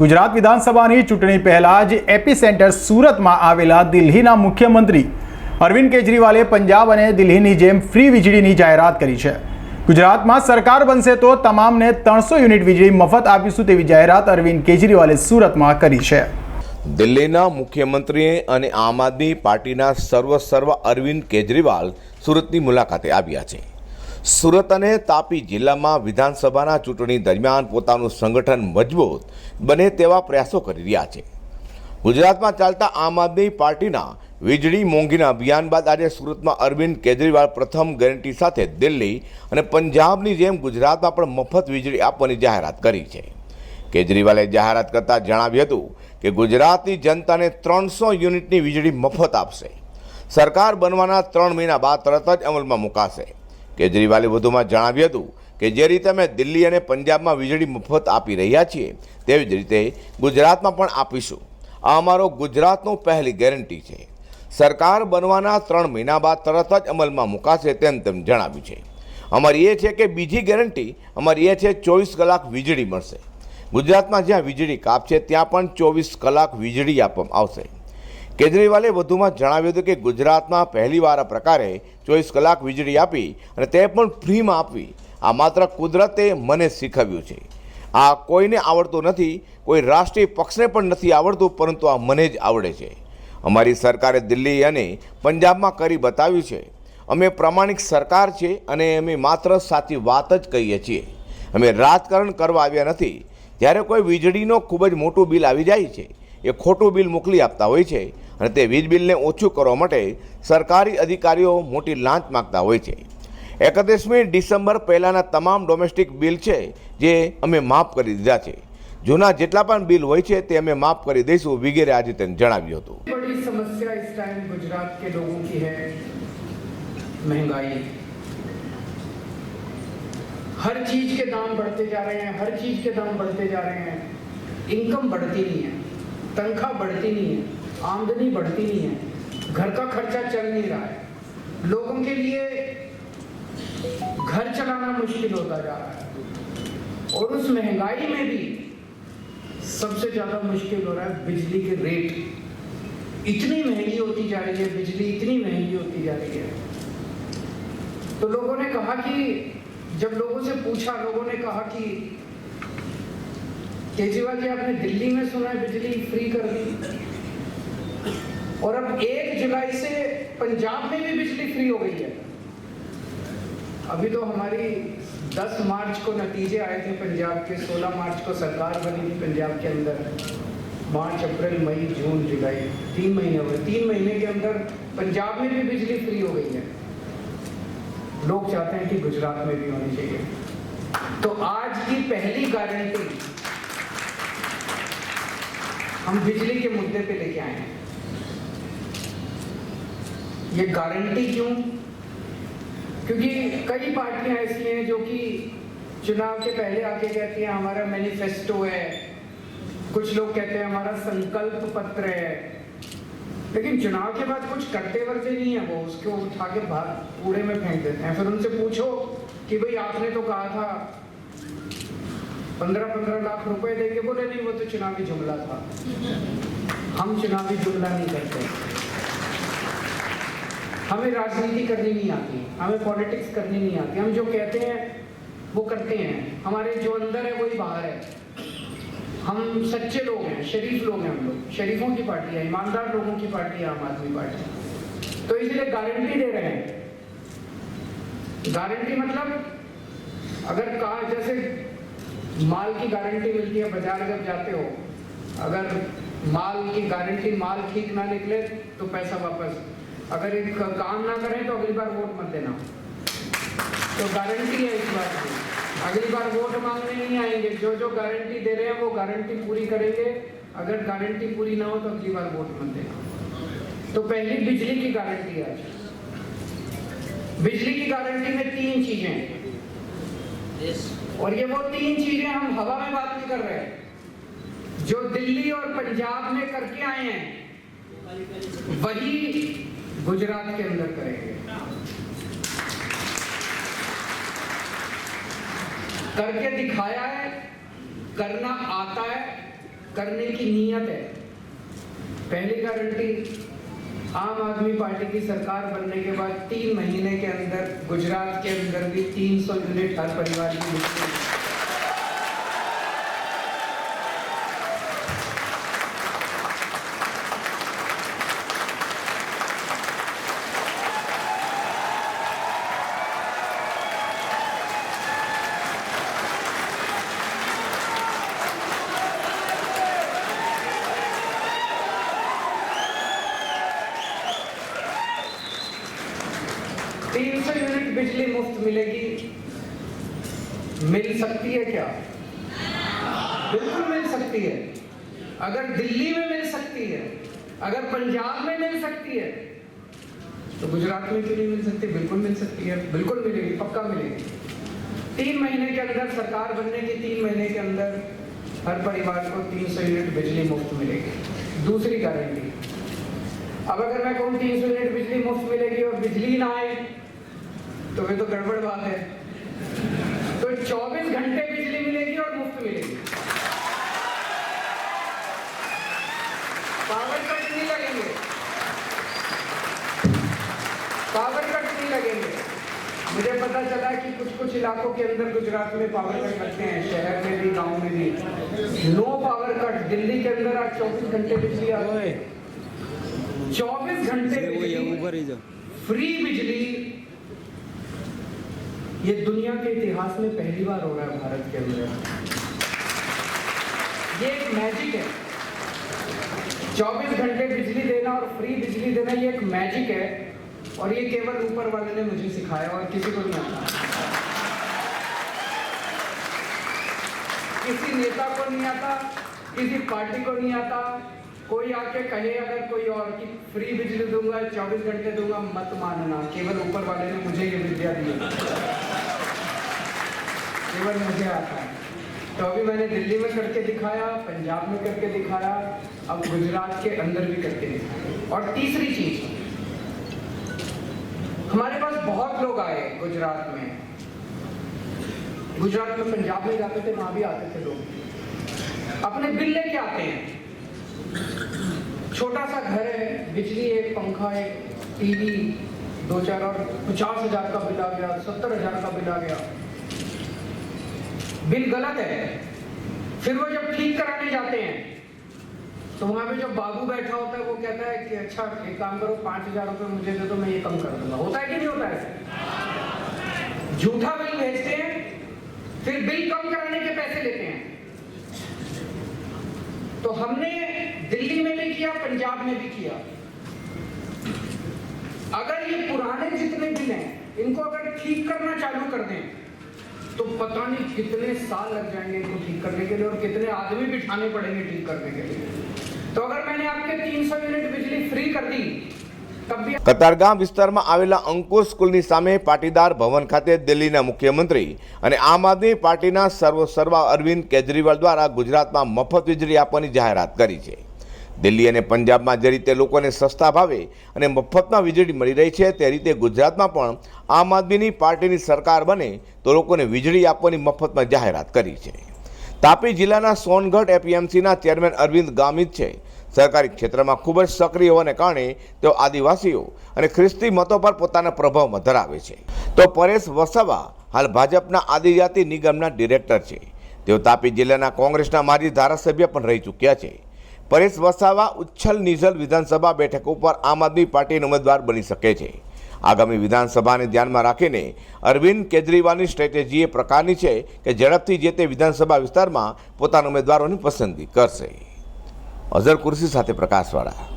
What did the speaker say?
ગુજરાત વિધાનસભાની ચૂંટણી પહેલાં જ એપી સેન્ટર સુરતમાં આવેલા દિલ્હીના મુખ્યમંત્રી અરવિંદ કેજરીવાલે પંજાબ અને દિલ્હીની જેમ ફ્રી વીજળીની જાહેરાત કરી છે. ગુજરાતમાં સરકાર બનશે તો તમામને ત્રણસો યુનિટ વીજળી મફત આપીશું તેવી જાહેરાત અરવિંદ કેજરીવાલે સુરતમાં કરી છે. દિલ્હીના મુખ્યમંત્રીએ અને આમ આદમી પાર્ટીના સર્વ સર્વ અરવિંદ કેજરીવાલ સુરતની મુલાકાતે આવ્યા છે. સુરત અને તાપી જિલ્લામાં વિધાનસભાના ચૂંટણી દરમિયાન પોતાનું સંગઠન મજબૂત બને તેવા પ્રયાસો કરી રહ્યા છે. ગુજરાતમાં ચાલતા આમ આદમી પાર્ટીના વીજળી મોંઘીના અભિયાન બાદ આજે સુરતમાં અરવિંદ કેજરીવાલ પ્રથમ ગેરંટી સાથે દિલ્હી અને પંજાબની જેમ ગુજરાતમાં પણ મફત વીજળી આપવાની જાહેરાત કરી છે. કેજરીવાલે જાહેરાત કરતાં જણાવ્યું હતું કે ગુજરાતની જનતાને ત્રણસો યુનિટની વીજળી મફત આપશે. સરકાર બનવાના ત્રણ મહિના બાદ તરત જ અમલમાં મુકાશે. કેજરીવાલે વધુમાં જણાવ્યું હતું કે જે રીતે અમે દિલ્હી અને પંજાબમાં વીજળી મફત આપી રહ્યા છીએ, તેવી જ રીતે ગુજરાતમાં પણ આપીશું. આ અમારો ગુજરાતનો પહેલી ગેરંટી છે. સરકાર બનવાના ત્રણ મહિના બાદ તરત જ અમલમાં મુકાશે તેમ તેમ જણાવ્યું છે. અમારી એ છે કે બીજી ગેરંટી અમારી એ છે ચોવીસ કલાક વીજળી મળશે. ગુજરાતમાં જ્યાં વીજળી કાપ છે ત્યાં પણ ચોવીસ કલાક વીજળી આપવામાં આવશે. કેજરીવાલે વધુમાં જણાવ્યું હતું કે ગુજરાતમાં પહેલીવાર આ પ્રકારે ચોવીસ કલાક વીજળી આપી અને તે પણ ફ્રીમાં આપવી. આ માત્ર કુદરતે મને શીખવ્યું છે. આ કોઈને આવડતું નથી, કોઈ રાષ્ટ્રીય પક્ષને પણ નથી આવડતું, પરંતુ આ મને જ આવડે છે. અમારી સરકારે દિલ્હી અને પંજાબમાં કરી બતાવ્યું છે. અમે પ્રામાણિક સરકાર છે અને અમે માત્ર સાચી વાત જ કહીએ છીએ. અમે રાજકારણ કરવા આવ્યા નથી. જ્યારે કોઈ વીજળીનો ખૂબ જ મોટું બિલ આવી જાય છે, એ ખોટું બિલ મોકલી આપતા હોય છે અને તે વીજ બિલને ઓછું કરવા માટે સરકારી અધિકારીઓ મોટી લાંચ માગતા હોય છે એકત્રીસમી ડિસેમ્બર પહેલાંના તમામ ડોમેસ્ટિક બિલ છે જે અમે માફ કરી દીધા છે જૂના જેટલા પણ બિલ હોય છે તે અમે માફ કરી દઈશું વગેરે આજે તેને જણાવ્યું હતું बड़ी समस्या इस टाइम गुजरात के लोगों की है महंगाई हर चीज के दाम बढ़ते जा रहे हैं हर चीज के दाम बढ़ते जा रहे हैं इनकम बढ़ती नहीं है तनख्वाह बढ़ती नहीं है आमदनी बढ़ती नहीं है। घर का खर्चा चल नहीं रहा है। लोगों के लिए घर चलाना मुश्किल होता जा रहा है। और उस महँगाई में भी सबसे ज़्यादा मुश्किल हो रहा है बिजली के रेट। इतनी महँगी होती जा रही है, बिजली इतनी महँगी होती जा रही है। तो लोगों ने कहा कि, जब लोगों से पूछा, लोगों ने कहा कि, केजरीवाल जी, आपने दिल्ली में सुना है बिजली फ्री कर दी? और अब एक जुलाई से पंजाब में भी बिजली फ्री हो गई है। अभी तो हमारी 10 मार्च को नतीजे आए थे पंजाब के 16 मार्च को सरकार बनी थी पंजाब के अंदर। मार्च, अप्रैल, मई, जून, जुलाई, तीन महीने हुए तीन महीने के अंदर पंजाब में भी बिजली फ्री हो गई है। लोग चाहते हैं कि गुजरात में भी होनी चाहिए। तो आज की पहली गारंटी हम बिजली के मुद्दे पे लेके आए हैं। ये गारंटी क्यों? क्योंकि कई पार्टियाँ ऐसी हैं जो कि चुनाव के पहले आके कहती हैं, हमारा मैनिफेस्टो है। कुछ लोग कहते हैं, हमारा संकल्प पत्र है। लेकिन चुनाव के बाद कुछ करते वर्ते नहीं है वो, उसको उठा के बाहर कूड़े में फेंक देते हैं। फिर उनसे पूछो कि भाई, आपने तो कहा था पंद्रह पंद्रह लाख रुपए देंगे बोले नहीं, वो तो चुनावी जुमला था। हम चुनावी जुमला नहीं करते। हमें राजनीति करनी नहीं आती, हमें पॉलिटिक्स करनी नहीं आती। हम जो कहते हैं, वो करते हैं। हमारे जो अंदर है, वही बाहर है। हम सच्चे लोग हैं, शरीफ लोग हैं हम लोग। शरीफों की पार्टी है, ईमानदार लोगों की पार्टी है, आम आदमी पार्टी। तो इसलिए गारंटी दे रहे हैं। गारंटी मतलब अगर कहा, जैसे माल की गारंटी मिलती है, बाज़ार जब जाते हो, अगर माल की गारंटी माल ठीक ना निकले तो पैसा वापस। अगर एक काम ना करें तो अगली बार वोट मत देना। तो गारंटी है इस बात की। अगली बार वोट मांगने नहीं आएँगे। जो जो गारंटी दे रहे हैं वो गारंटी पूरी करेंगे। अगर गारंटी पूरी ना हो तो अगली बार वोट मत देना। तो पहली बिजली की गारंटी है आज। बिजली की गारंटी में तीन चीज़ें। हैं और ये वो तीन चीज़ें हम हवा में बात नहीं कर रहे हैं। जो दिल्ली और पंजाब में करके आए हैं वही गुजरात के अंदर करेंगे। करके दिखाया है, करना आता है, करने की नीयत है। पहली गारंटी, आम आदमी पार्टी की सरकार बनने के बाद तीन महीने के अंदर, गुजरात के अंदर भी 300 यूनिट हर परिवार की तीन सौ यूनिट बिजली मुफ़्त मिलेगी। मिल सकती है क्या? बिल्कुल मिल सकती है। अगर दिल्ली में मिल सकती है, अगर पंजाब में मिल सकती है तो गुजरात में क्यों नहीं मिल सकती? बिल्कुल मिल सकती है। बिल्कुल मिलेगी, पक्का मिलेगी। तीन महीने के अंदर, सरकार बनने के तीन महीने के अंदर, हर परिवार को तीन सौ यूनिट बिजली मुफ़्त मिलेगी। दूसरी गारंटी। अब अगर मैं कहूँ तीन सौ यूनिट बिजली मुफ़्त मिलेगी और बिजली ना आए तो वे तो गड़बड़ बात है। तो 24 घंटे बिजली मिलेगी और मुफ़्त मिलेगी। पावर कट नहीं लगेंगे। पावर कट नहीं लगेंगे। मुझे पता चला कि कुछ कुछ इलाकों के अंदर गुजरात में पावर कट लगते हैं शहर में भी गाँव में भी। No power cut. दिल्ली के अंदर आज 24 घंटे बिजली आ रही है 24 घंटे फ्री बिजली ये दुनिया के इतिहास में पहली बार हो रहा है भारत के अंदर। ये एक मैजिक है। 24 घंटे बिजली देना और फ्री बिजली देना ये एक मैजिक है और ये केवल ऊपर वाले ने मुझे सिखाया और किसी को नहीं आता। किसी नेता को नहीं आता, किसी पार्टी को नहीं आता कोई आके कहे, अगर कोई और कि फ्री बिजली दूँगा 24 घंटे दूँगा, मत मानना। केवल ऊपर वाले ने मुझे ये विद्या दी। केवल मुझे आता है। तो अभी मैंने दिल्ली में करके दिखाया, पंजाब में करके दिखाया, अब गुजरात के अंदर भी करके दिखाया। और तीसरी चीज़, हमारे पास बहुत लोग आए गुजरात में। गुजरात में पंजाब में जाते थे, वहाँ भी आते थे लोग। अपने बिल लेके आते हैं? छोटा सा घर है, बिजली एक पंखा एक टीवी, दो चार और पचास हज़ार का बिल आ गया, सत्तर हज़ार का बिल आ गया। बिल गलत है। फिर वो जब ठीक कराने जाते हैं तो वहाँ पे जो बाबू बैठा होता है, वो कहता है कि अच्छा एक काम करो, पाँच हज़ार रुपये मुझे दे दो, मैं ये कम कर दूँगा। होता है कि नहीं होता है? झूठा बिल भेजते हैं, फिर बिल कम कराने के पैसे लेते हैं। तो हमने दिल्ली में भी किया पंजाब में भी किया अगर ये पुराने जितने बिल हैं इनको अगर ठीक करना चालू कर दें तो पता नहीं कितने साल लग जाएंगे इनको ठीक करने के लिए और कितने आदमी बिठाने पड़ेंगे ठीक करने के लिए तो अगर मैंने आपके 300 यूनिट बिजली फ्री कर दी तब भी કતારગામ વિસ્તારમાં આવેલા અંકુર સ્કૂલની સામે પાટીદાર ભવન ખાતે દિલ્હીના મુખ્યમંત્રી અને આમ આદમી પાર્ટીના સર્વ સર્વા અરવિંદ કેજરીવાલ દ્વારા ગુજરાતમાં મફત વીજળી આપવાની જાહેરાત કરી છે દિલ્હી અને પંજાબમાં જે રીતે લોકોને સસ્તા ભાવે અને મફતમાં વીજળી મળી રહી છે, તે રીતે ગુજરાતમાં પણ આમ આદમીની પાર્ટીની સરકાર બને તો લોકોને વીજળી આપવાની મફતમાં જાહેરાત કરી છે. તાપી જિલ્લાના સોનગઢ એપીએમસીના ચેરમેન અરવિંદ ગામિત છે. સરકારી ક્ષેત્રમાં ખૂબ જ સક્રિય હોવાને કારણે તેઓ આદિવાસીઓ અને ખ્રિસ્તી મતો પર પોતાના પ્રભાવમાં ધરાવે છે. તો પરેશ વસાવા હાલ ભાજપના આદિજાતિ નિગમના ડિરેક્ટર છે. તેઓ તાપી જિલ્લાના કોંગ્રેસના માજી ધારાસભ્ય પણ રહી ચૂક્યા છે. પરેશ વસાવા ઉચ્છલ નિઝલ વિધાનસભા બેઠક ઉપર આમ આદમી પાર્ટીના ઉમેદવાર બની શકે છે. આગામી વિધાનસભાને ધ્યાનમાં રાખીને અરવિંદ કેજરીવાલની સ્ટ્રેટેજી એ પ્રકારની છે કે ઝડપથી જે તે વિધાનસભા વિસ્તારમાં પોતાના ઉમેદવારોની પસંદગી કરશે. અઝર કુર્સી સાથે પ્રકાશવાળા.